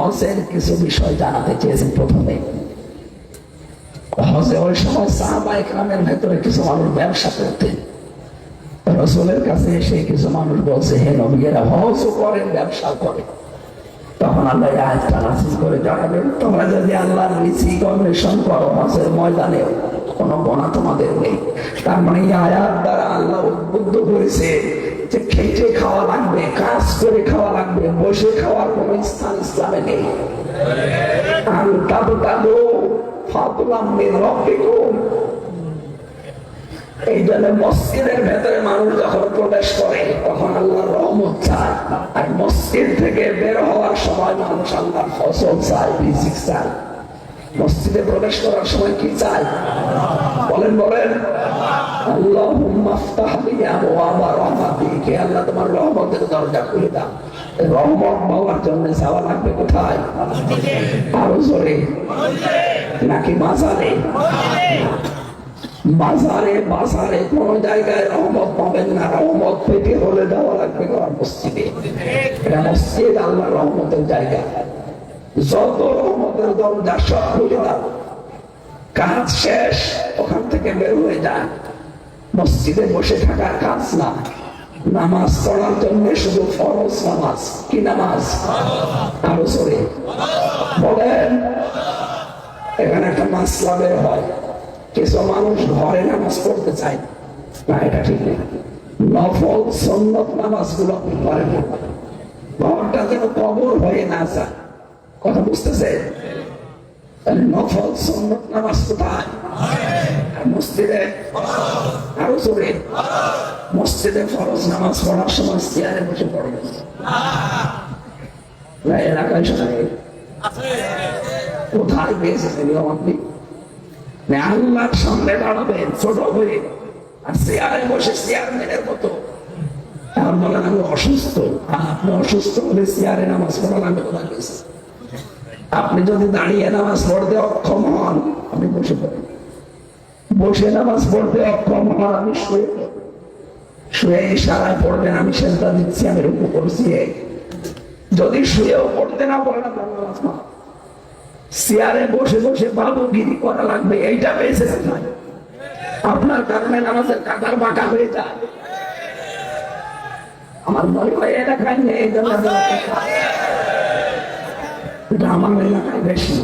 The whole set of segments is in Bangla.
হজের কিছু বিষয় জানাতে চেয়েছেন প্রথমে। হজে ওই সময় সাহাবা ইকরামের ভেতরে কিছু মানুষ ব্যবসা করতেন রসুলের কাছে এসে কিছু মানুষ বলছে, হে নবীরা হজও করেন ব্যবসা করেন তখন আল্লাহ আয়াতটা নাসিল করে জানাবেন তোমরা যদি আল্লাহর রিসিক অন্বেষণ করো হজের ময়দানে কোনো গোনা তোমাদের নেই। তার মানে এই আয়াত দ্বারা আল্লাহ উদ্বুদ্ধ করেছে যে খেটে খাওয়া লাগবে, কাজ করে খাওয়া লাগবে, বসে খাওয়ার কোনো স্থান ইসলামে নেই আমি তাবো তাবো ফাতুলাম মিন এই জন্য মসজিদের ভেতরে মানুষ যখন প্রবেশ করে, তখন আল্লাহ রহমত চায়। আর মসজিদ থেকে বের হওয়ার সময় মানুষ আল্লাহ ফসল চায়, রিজিক চায়। মসজিদে প্রবেশ করার সময় কি চায়? বলেন বলেন। আল্লাহ তোমার রহমতের দরজা খুলে কোন জায়গায় রহমত পাবেন না। রহমত পেতে হলে দেওয়া লাগবে মসজিদে। এটা মসজিদ আল্লাহ রহমতের জায়গা। যত রহমতের দরজা সব খুলে দাও। কাজ শেষ, ওখান থেকে বের হয়ে যায় মসজিদে বসে থাকার কাজ না। নামাজ পড়ার জন্য শুধু ফরজ নামাজ। কি নামাজ? আরও সরে বলেন, এখানে একটা মাসলা বের হয়। কিছু মানুষ ঘরে নামাজ পড়তে চায়। না, এটা ঠিক নেই নফল, সন্নত নামাজগুলো পারে না ঘরটা যেন কবর হয়ে না যায়। কথা বুঝতেছে তাহলে নফল সন্নত নামাজ কোথায়? মসজিদে? আরও জোরে। মসজিদে ফরজ নামাজ পড়ার সময় চেয়ারে বসে পড়বে না এলাকায় কোথায় আপনি? আল্লাহর সামনে দাঁড়াবেন, ছোট হয়ে। আর চেয়ারে বসে চেয়ারম্যানের মতো। আর বলেন আমি অসুস্থ। আর আপনি অসুস্থ হলে চেয়ারে নামাজ পড়ান আমি কোথায় গেছি আপনি যদি দাঁড়িয়ে নামাজ পড়তে অক্ষম হন আপনি বসে পড়েন বসে নামাজ পড়তে অক্ষম হন, আমি শুয়ে শুয়ে ইশারায় পড়বেন, আমি সেটা দিচ্ছি, আমি রুকু করছি। যদি শুয়েও পড়তে না পারেন, আপনার নামাজ চেয়ারে বসে বসে বাবুগিরি করা লাগবে, এইটা পেয়েছে আপনার কারণে নামাজের কাতার বাঁকা হয়ে যায়। আমার মনে হয় এলাকায় নেই এটা আমার এলাকায় বেশি।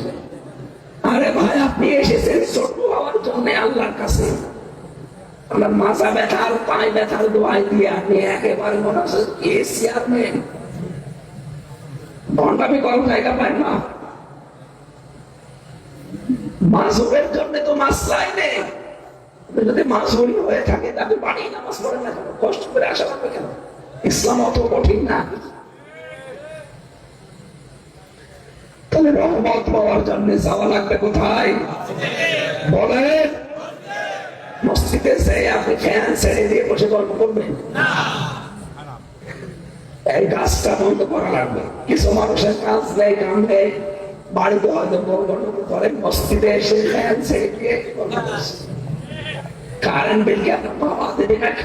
আরে ভাই, আপনি এসেছেন ছোট হওয়ার জন্য আল্লাহর কাছে। আমার মাথা পায়ে ব্যথার দোয়াই দিয়ে আপনি একেবারে মনে জায়গা পায় না। মাসুরের জন্য তো মাসলাই নেই আপনি যদি মাসুরি হয়ে থাকে তাহলে বাড়ি নামাজ পড়েন না কষ্ট করে আসা লাগবে কেন? ইসলাম অত কঠিন না। তাহলে রহমত পাওয়ার জন্য যাওয়া লাগবে কোথায়? বলেন। মসজিদে যে আপনি ফ্যান ছেড়ে দিয়ে বসে গল্প করবেন? এই কাজটা বন্ধ করা লাগবে। কিছু মানুষের কাজ নেই কাম নেই বাড়িতে হয়তো গল্প করে মসজিদে এসে ফ্যান ছেড়ে দিয়ে কারেন্ট বিল কি আপনার বাবা দেবে নাকি?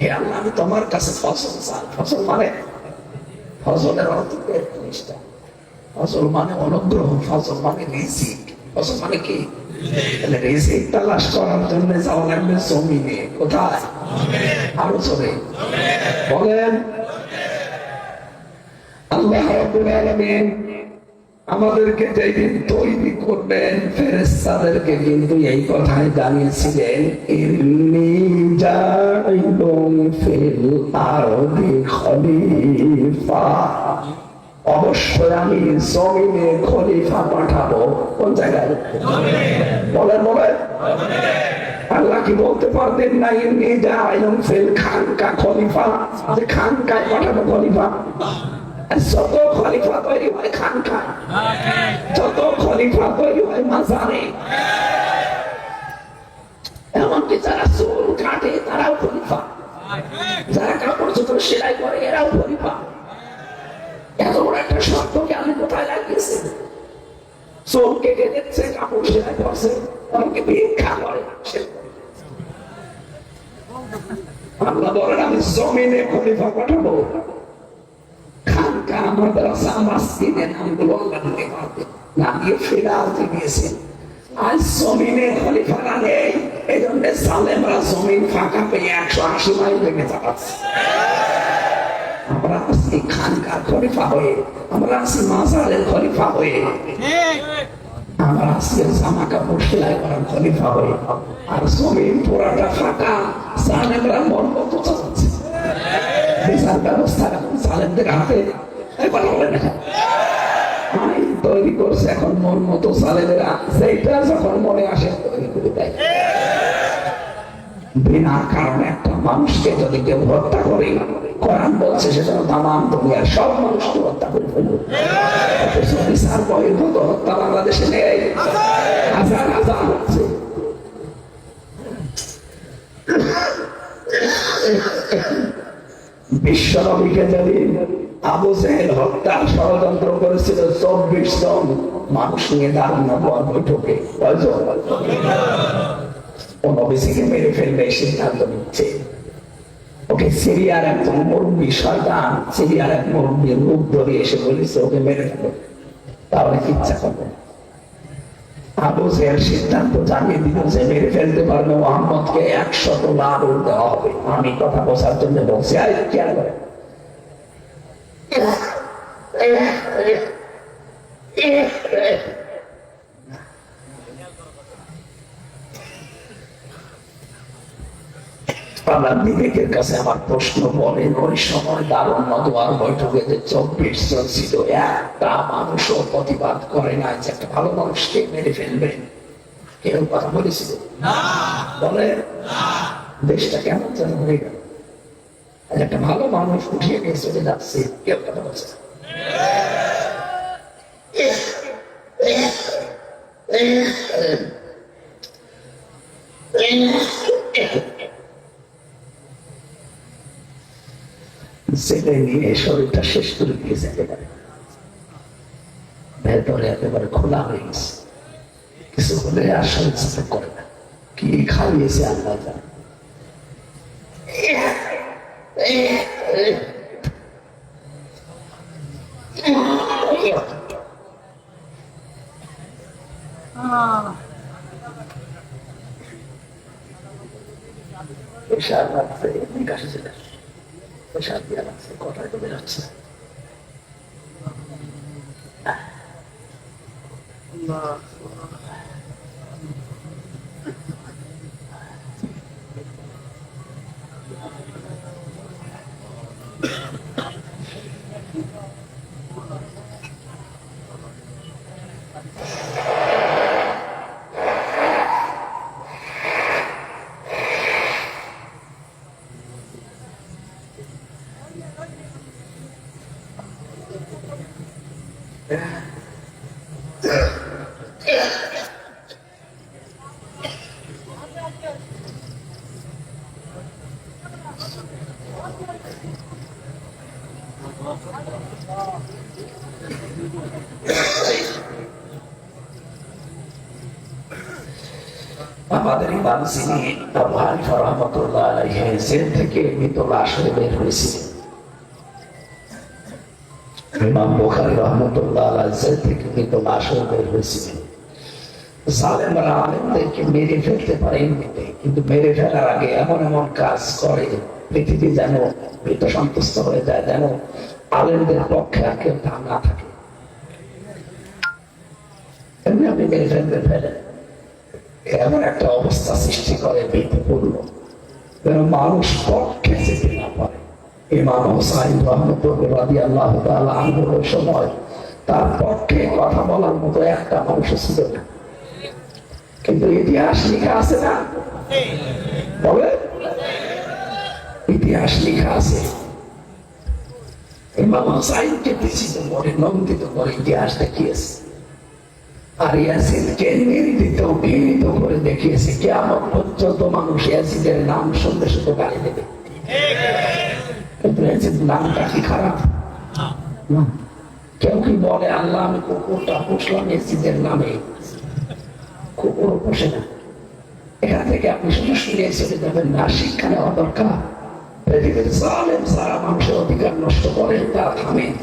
হে আল্লাহ, আমি তোমার কাছে ফসল চাই। ফসল মানে? ফসলের অর্থ জিনিসটা ফসল মানে অনুগ্রহ ফসল মানে রিজিক। ফসল মানে কি? তাহলে রিজিক তালাশ করার জন্য যাওয়া লাগবে জমিনে। কোথায়? আরও চলে বলেন, আল্লাহ রাব্বুল আলামিন আমাদেরকে যেদিন তৈরি করবেন ফেরেস্তাদেরকে কিন্তু এই কথাই জানিয়েছিলেন, ইন্নী আরদি খলিফা। অবশ্যই আমি জমিনে খলিফা পাঠাবো। কোন জায়গায়? বলেন বলেন। আল্লাহ কি বলতে পারতেন না এমনি এরকম ফেল খান কা খলিফা যে খান কায় পাঠানো খলিফা। যত খলিফা তৈরি হয় খান যত খলিফা তৈরি হয় মাজারে। এমনকি যারা চুল কাটে তারাও খলিফা। যারা কাপড় চোপড় সেলাই করে, এরাও খলিফা। এত বড় একটা শব্দকে আমি কোথায় লাগিয়েছি? চোখ কেটে দিচ্ছে কাপড় সেলাই করছে এমনকি ভিক্ষা করে আল্লাহ বলেন, আমি জমিনে খলিফা পাঠাবো? খানকা মাদ্রাসা, মসজিদের নামগুলো আল্লাহ দিতে পারবে নামিয়ে ফেরাতে দিয়েছেন। জামা কাপড় সেলাই করার খলিফা আর জমিন পুরাটা ফাঁকা, সালেমরা মন মতো চালাচ্ছে। বিচার ব্যবস্থা সালেমদের হাতে আইন তৈরি করছে এখন মন মতো সেইটা যখন মনে আসে, তৈরি করে দেয়। বিনা কারণে একটা মানুষকে যদি কেউ হত্যা করে, কোরআন বলছে তামাম দুনিয়ার সব মানুষকে হত্যা করে ফেলবে। বহির্ভূত হত্যা বাংলাদেশে নেই। হাজার হাজার হচ্ছে। বিশ্বনবীকে যদি আবু জেহেল হত্যার ষড়যন্ত্র করেছিল চব্বিশ জন মানুষ নিয়ে দাঁড়ান নবুয়ার বৈঠকে। মেরে ফেলবে সিদ্ধান্ত নিচ্ছে। ওকে সিরিয়ার মুরব্বী, শয়তান সিরিয়ার এক রূপ ধরে এসে বলেছে, ওকে মেরে ফেলো। তাহলে ইচ্ছা করবে আবু সিদ্ধান্ত জানিয়ে দিল যে মেরে ফেলতে পারবে মোহাম্মদকে একশত দেওয়া হবে। আমি কথা বোঝার জন্য বলছি আর খেয়াল করে। বিবেকের কাছে আমার প্রশ্ন বলেন ওই সময় দারুণ মতোয়ার বৈঠকে যে চব্বিশ জন ছিল একটা মানুষও প্রতিবাদ করে না যে একটা ভালো মানুষকে মেরে ফেলবে। কেউ কথা বলেছিল? বলে দেশটা কেমন যেন হয়ে গেল। একটা ভালো মানুষ উঠিয়ে নিয়ে চলে যাচ্ছে কেউ কথা বলছে না। নিয়ে শরীরটা শেষ করে দিয়েছে একেবারে ভেতরে একেবারে খোলা হয়ে গেছে। কিছু হলে আর শরীর করে না। কি খাইয়েছে আল্লাহ জানে। পেশাব লাগছে নিকাশে চলে আসছে পেশাব দেওয়া লাগছে কথায় না। আমাদের ইমাম যিনি আবু রহমতুল্লাহ আলাইহি থেকে মৃত লাশ হয়ে বের হয়েছিলেন। ইমাম বুখারী রহমতুল্লাহ থেকে লাশ বের হয়েছিলেন জালেমরা আলেমদেরকে মেরে ফেলতে পারে এমনিতে কিন্তু মেরে ফেলার আগে এমন এমন কাজ করে, পৃথিবী যেন মৃত সন্তুষ্ট হয়ে যায়, যেন আলেমদের পক্ষে আর কেউ না থাকে। এমনি আপনি মেরে ফেলতে ফেলেন। এমন একটা অবস্থা সৃষ্টি করে ভীতিপূর্ণ যেন মানুষ পক্ষে যেতে না পারে। ইমাম আল্লাহ সময় তার পক্ষে কথা বলার মতো একটা মানুষ ছিল না। কিন্তু ইতিহাস আছে না? বলে ইতিহাস আছে। ইমাম করে নন্দিত করে ইতিহাস দেখিয়েছে। আর ইয়াসিনকে নির্দিত, ঘৃণিত করে দেখিয়েছে। কেমন পর্যন্ত মানুষ ইয়াসিনের নাম শুনতে শুধু গালি দেবে। ইয়াসিন নামটা কি খারাপ? কেউ কি বলে আল্লাহ আমি কুকুরটা পুষলাম ইয়াসিনের নামে কুকুর পোষে না। এখান থেকে আপনি শুনে চলে যাবেন না শিক্ষা নেওয়া দরকার। পৃথিবীর জালেম সারা মানুষের অধিকার নষ্ট করেন তা থামেন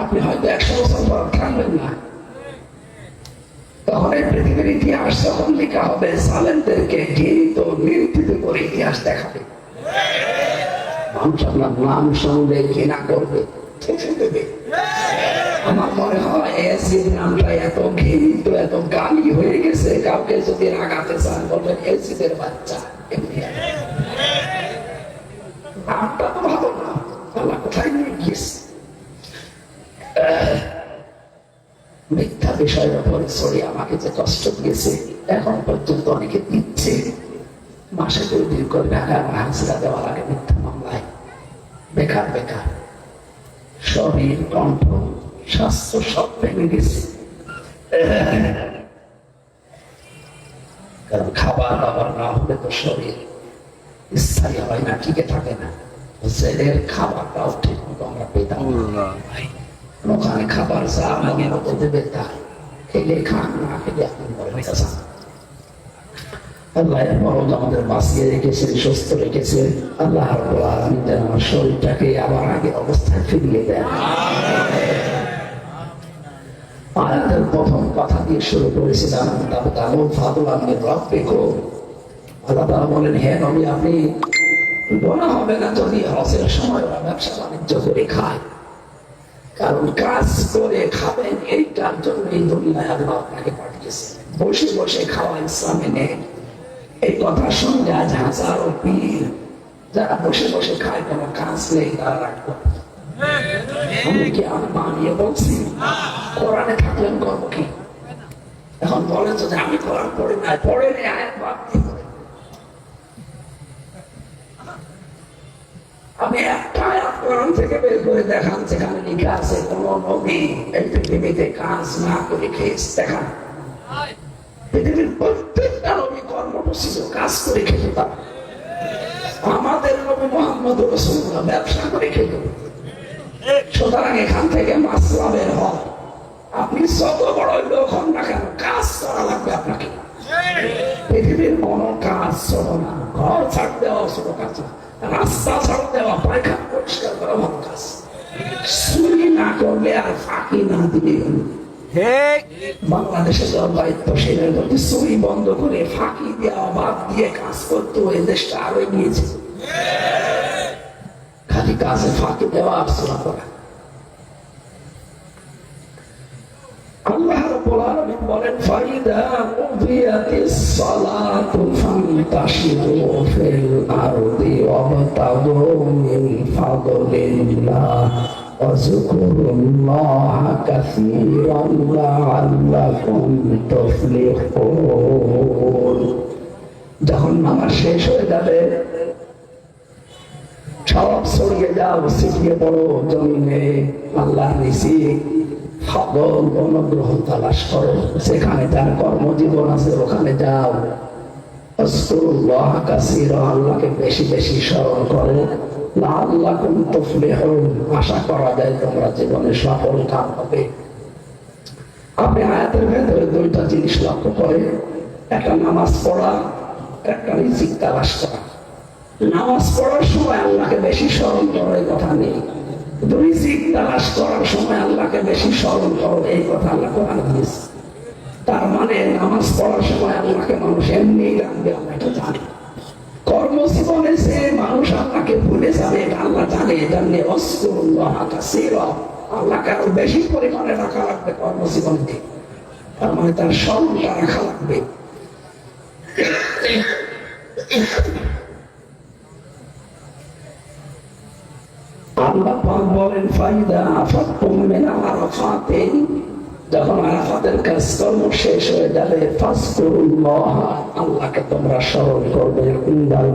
আপনি হয়তো একশো বছর পর থাকবেন না। তখন এই পৃথিবীর ইতিহাস যখন লেখা হবে সালেমদেরকে ঘৃণিত নির্দিত করে ইতিহাস দেখাবে। মানুষ করবে আমার মনে হয় নামটা এত এত গালি হয়ে গেছে, কাউকে যদি রাগাতে চান, বলবেন এসিদের বাচ্চা নামটা তো ভালো না। কোথায় নিয়ে গিয়েছে? মিথ্যা বিষয়ের উপরে সরি, আমাকে যে কষ্ট দিয়েছে, এখন পর্যন্ত অনেকে দিচ্ছে। মাসে দুই দিন করে টাকা আমার হাজিরা দেওয়া লাগে মিথ্যা বেকার বেকার। শরীর, কণ্ঠ, স্বাস্থ্য সব ভেঙে গেছে। কারণ খাবার দাবার না হলে তো শরীর স্থায়ী হয় না, টিকে থাকে না। জেলের খাবারটাও ঠিক মতো আমরা পেতাম। ওখানে খাবার যা মতো দেবে তা খেলে খান, না খেলে আপনি মরে যান আল্লাহ মরদ আমাদের বাঁচিয়ে রেখেছেন, সুস্থ রেখেছেন। আল্লাহ আমার শরীরটাকে আবার আগের অবস্থায় ফিরিয়ে দেন। আয়াতের প্রথম কথা দিয়ে শুরু করেছিলাম তাহলে ফাদুল আমি রব দেখো আল্লাহ তারা বলেন হ্যাঁ নবী, আপনি বলা হবে না যদি হজের সময় ওরা ব্যবসা বাণিজ্য করে খায় কারণ কাজ করে খাবেন, এইটার জন্য এই দুনিয়ায় আল্লাহ আপনাকে পাঠিয়েছে বসে বসে খাওয়া ইসলামে নেই। এই কথা শুনলে আজ হাজারো পীর যারা বসে বসে খায় কাজ নেই, তারা রাখব আমি থেকে বের করে দেখান, যেখানে লেখা আছে, কোন নবী এই পৃথিবীতে কাজ না করে খেয়েছে। দেখান। পৃথিবীর প্রত্যেকটা নবী কর্মঠ কাজ করে খেতে পারে। আমাদের নবী মোহাম্মদ রসুল্লাহ ব্যবসা করে খেত সুতরাং এখান থেকে লাভের হয়। আপনি যত বড় লোক হন না কেন, কাজ করা লাগবে আপনাকে। পৃথিবীর কোন কাজ ছোট না। ঘর ছাড় দেওয়া ছোট কাজ রাস্তা ছাড় দেওয়া, পায়খানা পরিষ্কার করা ভালো কাজ। চুরি না করলে আর ফাঁকি না দিলে। বাংলাদেশে যাওয়ার দায়িত্বশীলের যদি চুরি বন্ধ করে ফাঁকি দেওয়া, বাদ দিয়ে কাজ করতো এই দেশটা আরও এগিয়েছে খালি কাজে ফাঁকি দেওয়া আলোচনা করা। আল্লাহ বলেন, ফাইদা ফাদলিল্লাহ। واذكروا الله كثيرا لعلكم تفلحون যখন নামাজ শেষ হয়ে যাবে সব ছড়িয়ে যাও ছিটিয়ে পড়ো জমিনে আল্লাহ নিশি ফল অনুগ্রহ তালাশ করো সেখানে তার কর্মজীবন আছে ওখানে যাও আজকুরুল্লাহ কাসীরা, আল্লাহকে বেশি বেশি স্মরণ করো আশা করা যায় তোমরা জীবনে সফল হবে আপনি আয়াতের ভেতরে দুইটা জিনিস লক্ষ্য করে, একটা নামাজ পড়া, একটা রিজিক করা। নামাজ পড়ার সময় আল্লাহকে বেশি স্মরণ করো, এই কথা নেই। করার সময় বেশি স্মরণ এই কথা তার মানে নামাজ পড়ার সময় আল্লাহকে মানুষ এমনি রাখবে, আমরা এটা জানি। কর্মজীবনে সে মানুষ আল্লাহকে ভুলে যাবে আল্লাহ জানে জানলে অস্কুল্লাহ কাসীরা আল্লাহকে আরও বেশি পরিমাণে রাখা লাগবে কর্মজীবনকে। তার মানে তার স্মরণটা রাখা লাগবে। আল্লাহ পাক বলেন, ফাইদা আফাকুম মিন আরাফাতিন। যখন আরাফাতের কাজকর্ম শেষ হয়ে যাবে আল্লাহকে তোমরা স্মরণ করবে, ইন্দাল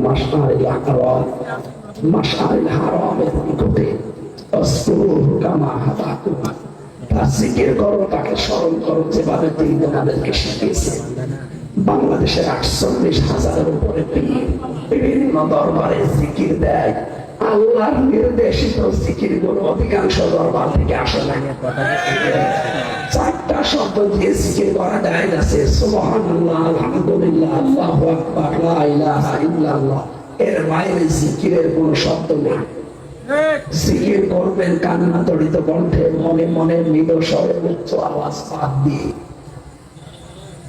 ফাজকুরুহু কামা হাদাকুম। তার করো, তাকে স্মরণ করো, যেভাবে তিনি তোমাদেরকে শিখিয়েছেন। বাংলাদেশের আটচল্লিশ হাজারের উপরে বিভিন্ন দরবারে জিকির দেয়। আল্লাহর নির্দেশিত জিকিরগুলো অধিকাংশ দরবার থেকে আসে না চারটা শব্দ দিয়ে জিকির করা যায় আছে সুবহানাল্লাহ আলহামদুলিল্লাহ আল্লাহু আকবার লা ইলাহা ইল্লাল্লাহ। এর বাইরে জিকিরের কোনো শব্দ নেই। জিকির করবেন কান্না তড়িত কণ্ঠে মনে মনে মৃদ স্বরে উচ্চ আওয়াজ বাদ দিয়ে।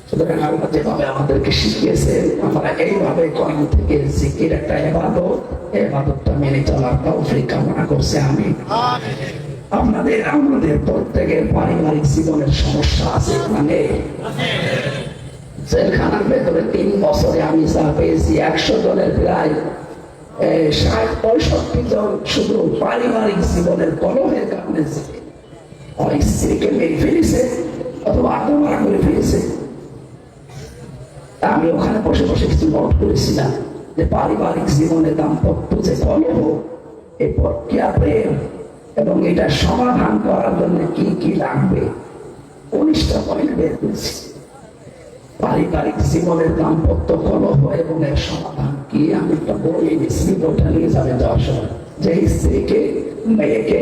সুতরাং আল্লাহ যেভাবে আমাদেরকে শিখিয়েছেন আমরা এইভাবে কোরআন থেকে জিকির একটা এবাদত এবাদতটা মেনে চলার তৌফিক কামনা করছে আমি আপনাদের, আমাদের প্রত্যেকের পারিবারিক জীবনের সমস্যা আছে মানে জেলখানার ভেতরে তিন বছরে আমি যা পেয়েছি, একশো জনের প্রায় ষাট, পঁয়ষট্টি জন শুধু পারিবারিক জীবনের কারণে স্ত্রীকে মেরে ফেলেছে অথবা আত্মমারা করে ফেলেছে। আমি ওখানে বসে বসে কিছু নোট করেছিলাম যে পারিবারিক জীবনে দাম্পত্য যে কলহ এই প্রক্রিয়া প্রেম এবং এটা সমাধান করার জন্য কি কি লাগবে? উনিশটা পয়েন্ট বের করেছি। পারিবারিক জীবনের দাম্পত্য কলহ এবং এর সমাধান কি? আমি একটা বই এনেছি ওটা নিয়ে যাবে সময়। যে স্ত্রীকে, মেয়েকে,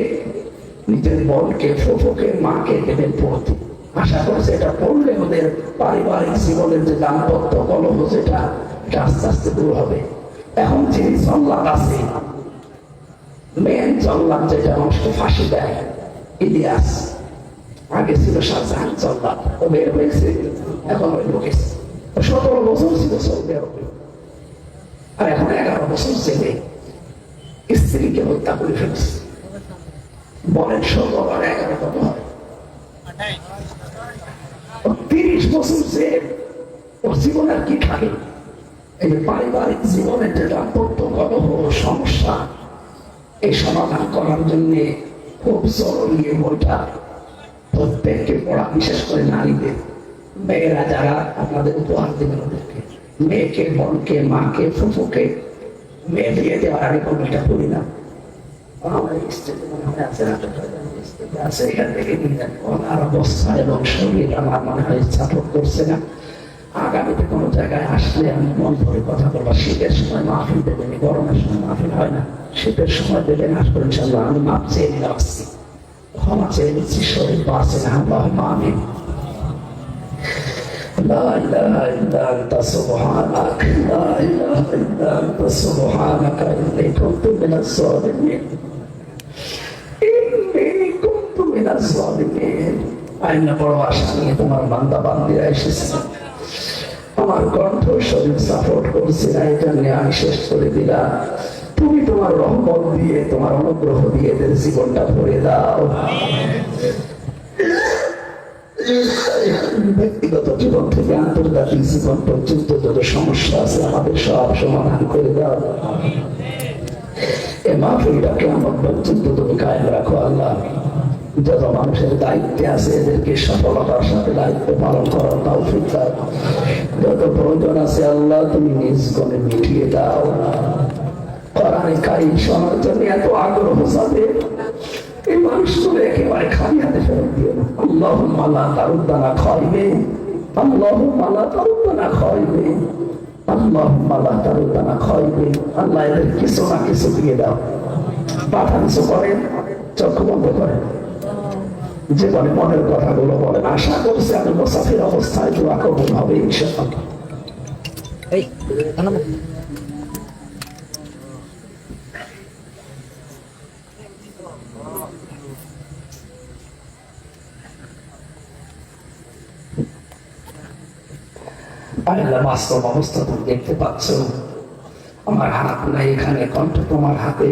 নিজের বোনকে, ফুফুকে, মাকে দেবেন পড়তে। আশা করছে এটা পড়লে ওদের পারিবারিক জীবনের যে দাম্পত্য কলহ এটা আস্তে আস্তে দূর হবে। এখন যিনি জল্লাদ আছে মেন জল্লাদ যেটা, মানুষকে ফাঁসি দেয়। ইলিয়াস, আগে ছিল শাহজাহান জল্লাদ ও বের হয়েছে এখন ওই ঢুকেছে ও সতেরো বছর ছিল সৌদি আর এখন এগারো বছর জেলে। স্ত্রীকে হত্যা করে ফেলছে। বলেন ষোলো আর এগারো কত হয়? তিরিশ বছর যে ওর জীবন আর কি থাকে এই পারিবারিক জীবনের যে দাম্পত্য কলহ, সমস্যা এই সমাধান করার জন্য খুব এই বইটা প্রত্যেককে পড়া, বিশেষ করে নারীদের। মেয়েরা যারা আপনাদের উপহার দেবেন ওদেরকে। মেয়েকে, বোনকে, মাকে, ফুফুকে। মেয়ে বিয়ে দেওয়ার আগে কোনো এটা করি না। আমার স্টেজে মনে হয় আছে এখান থেকে নিয়ে যান। অবস্থা এবং শরীর আমার মনে হয় সাপোর্ট করছে না। আগামীতে কোনো জায়গায় আসলে আমি মন ভরে কথা বলবো শীতের সময় মাহফিল দেবেন গরমের সময় মাহফিল হয় না শীতের সময় দেবেন আসবো ইনশাল্লাহ আমি মাপ চেয়ে নিয়ে আসছি ক্ষমা চেয়ে নিচ্ছি শরীর বাঁচে না আল্লাহ আমিন لا إله إلا أنت سبحانك لا إله إلا أنت سبحانك إني كنت من الظالمين إني كنت من الظالمين আইন বড় আশা নিয়ে তোমার বান্দা বান্দিরা এসেছে আমার কণ্ঠ শরীর সাপোর্ট করছে না এটা নিয়ে আমি শেষ করে দিলাম। তুমি তোমার রহমত দিয়ে, তোমার অনুগ্রহ দিয়ে এদের জীবনটা ভরে দাও। ব্যক্তিগত জীবন থেকে আন্তর্জাতিক জীবন পর্যন্ত যত সমস্যা আছে, আমাদের সব সমাধান করে দাও। এ মাহফিলটাকে আমার পর্যন্ত তুমি কায়েম রাখো, আল্লাহ। যত মানুষের দায়িত্বে আছে, এদেরকে সফলতার সাথে দায়িত্ব পালন করার তাও দাও। যত প্রয়োজন আছে আল্লাহ, তুমি নিজ গণে মিটিয়ে দাও। কোরআনে কারিম শোনার জন্য এত আগ্রহ যাদের এই মানুষগুলো একেবারে খালি হাতে ফেরত না। আল্লাহ মালা তারুদ্দানা খাইবে আল্লাহ মালা তারুদ্দানা খাইবে আল্লাহ মালা তারুদ্দানা খাইবে। আল্লাহ এদের কিছু না কিছু দিয়ে দাও। কিছু করেন চক্ষু বন্ধ করেন। যে বলে মনের কথাগুলো বলেন। আশা করছে আমি মোসাফির অবস্থায় দোয়া কবুল হবে ইনশাআল্লাহ। এই আল্লাহ বাস্তব অবস্থা তুমি দেখতে পাচ্ছ। আমার হাত নাই এখানে কণ্ঠ তোমার হাতে।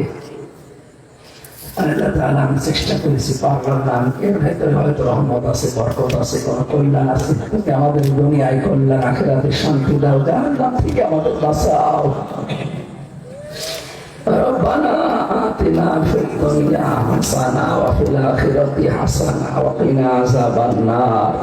আল্লাহ তাআলা আমি চেষ্টা করেছি পারলাম না এর ভেতরে হয়তো রহমত আছে বরকত আছে কোনো কল্যাণ আছে তুমি আমাদের দুনিয়ায় কল্যাণ আখেরাতে শান্তি দাও জাহান্নাম থেকে আমাদের বাঁচাও ربنا آتنا في الدنيا حسنة وفي الآخرة حسنة وقنا عذاب النار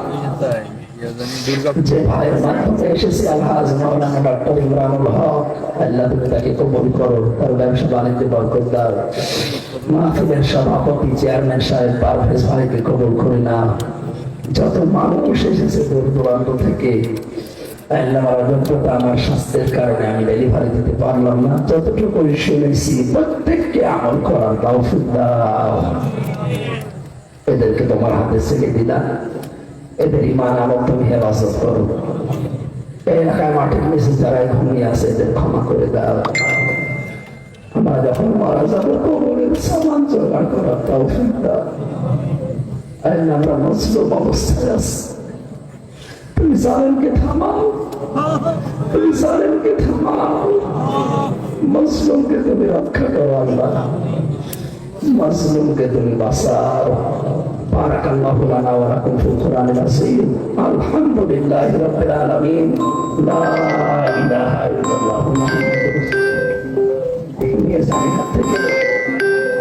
যত মানুষ এসেছে দূর দূরান্ত থেকে আমার স্বাস্থ্যের কারণে আমি ডেলিভারি দিতে পারলাম না। যতটুকু শুনেছি, প্রত্যেককে আমল করার দাও। এদেরকে তোমার হাতে ছেড়ে দিলাম। এদের ইমান আমল তুমি হেফাজত করো। এই এলাকায় মাটির নিচে যারা ঘুমিয়ে আছে, এদের ক্ষমা করে দাও। আমরা যখন মারা যাব, কবরের সামান জোগাড় করার তৌফিক দাও। আমরা মজলুম অবস্থায় আছি। তুমি জালেমকে থামাও। তুমি জালেমকে থামাও। মজলুমকে তুমি রক্ষা করো, আল্লাহ। মজলুমকে তুমি বাঁচাও। بارك الله لنا ولكم في القرآن العظيم الحمد لله رب العالمين لا إله إلا الله محمد رسول الله জানি হাত থেকে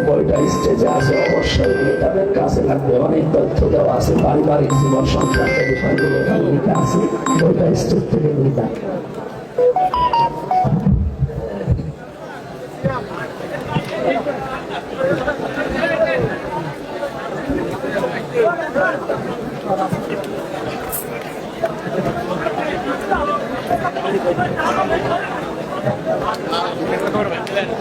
বইটা স্টেজে আছে অবশ্যই তাদের কাছে লাগবে অনেক তথ্য দেওয়া আছে পারিবারিক জীবন সংক্রান্ত বিষয়গুলো এখানে লিখে আছে বইটা স্টেজ থেকে লিখা 結構あるね。